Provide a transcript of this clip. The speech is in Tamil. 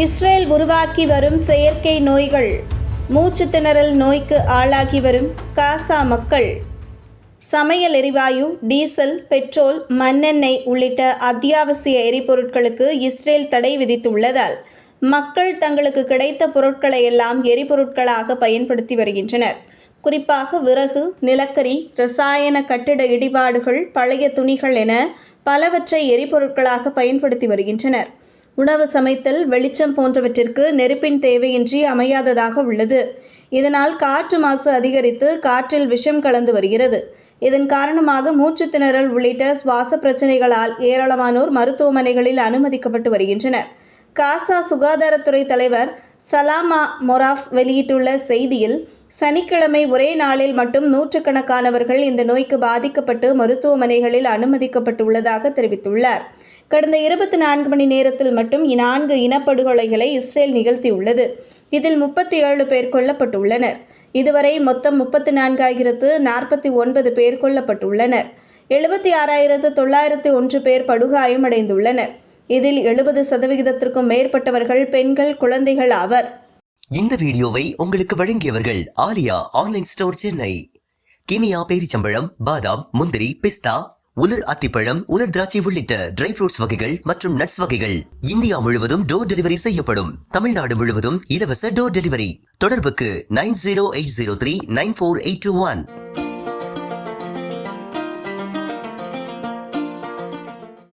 இஸ்ரேல் உருவாக்கி வரும் செயற்கை நோய்கள். மூச்சு திணறல் நோய்க்கு ஆளாகி வரும் காசா மக்கள். சமையல் எரிவாயு டீசல் பெட்ரோல் மண்ணெண்ணெய் உள்ளிட்ட அத்தியாவசிய எரிபொருட்களுக்கு இஸ்ரேல் தடை விதித்துள்ளதால் மக்கள் தங்களுக்கு கிடைத்த பொருட்களை எல்லாம் எரிபொருட்களாக பயன்படுத்தி வருகின்றனர். குறிப்பாக விறகு நிலக்கரி ரசாயன கட்டிட இடிபாடுகள் பழைய துணிகள் என பலவற்றை எரிபொருட்களாக பயன்படுத்தி வருகின்றனர். உணவு சமைத்தல் வெளிச்சம் போன்றவற்றிற்கு நெருப்பின் தேவையின்றி அமையாததாக உள்ளது. இதனால் காற்று மாசு அதிகரித்து காற்றில் விஷம் கலந்து வருகிறது. இதன் காரணமாக மூச்சு திணறல் உள்ளிட்ட சுவாச பிரச்சனைகளால் ஏராளமானோர் மருத்துவமனைகளில் அனுமதிக்கப்பட்டு வருகின்றனர். காசா சுகாதாரத்துறை தலைவர் சலாமா மொராஃப் வெளியிட்டுள்ள செய்தியில் சனிக்கிழமை ஒரே நாளில் மட்டும் நூற்றுக்கணக்கானவர்கள் இந்த நோய்க்கு பாதிக்கப்பட்டு மருத்துவமனைகளில் அனுமதிக்கப்பட்டுள்ளதாக தெரிவித்துள்ளார். கடந்த இருபத்தி நான்கு மணி நேரத்தில் மட்டும் நான்கு இனப்படுகொலைகளை இஸ்ரேல் நிகழ்த்தியுள்ளது. இதில் முப்பத்தி ஏழு பேர் கொல்லப்பட்டுள்ளனர். இதுவரை மொத்தம் முப்பத்தி நான்காயிரத்து நாற்பத்தி ஒன்பது பேர் கொல்லப்பட்டுள்ளனர். எழுபத்தி ஆறாயிரத்து தொள்ளாயிரத்து ஒன்று பேர் படுகாயமடைந்துள்ளனர். இதில் எழுபது சதவிகிதத்திற்கும் மேற்பட்டவர்கள் பெண்கள் குழந்தைகள் ஆவர். இந்த வீடியோவை உங்களுக்கு வழங்கியவர்கள் ஆலியா ஆன்லைன் ஸ்டோர் சென்னை. கிமியா பேரிச்சம்பழம் பாதாம் முந்திரி பிஸ்தா உலர் அத்திப்பழம் உலர் திராட்சை உள்ளிட்ட ட்ரை ஃப்ரூட்ஸ் வகைகள் மற்றும் நட்ஸ் வகைகள் இந்தியா முழுவதும் டோர் டெலிவரி செய்யப்படும். தமிழ்நாடு முழுவதும் இலவச டோர் டெலிவரி தொடர்புக்கு nine zero eight zero three nine four eight two one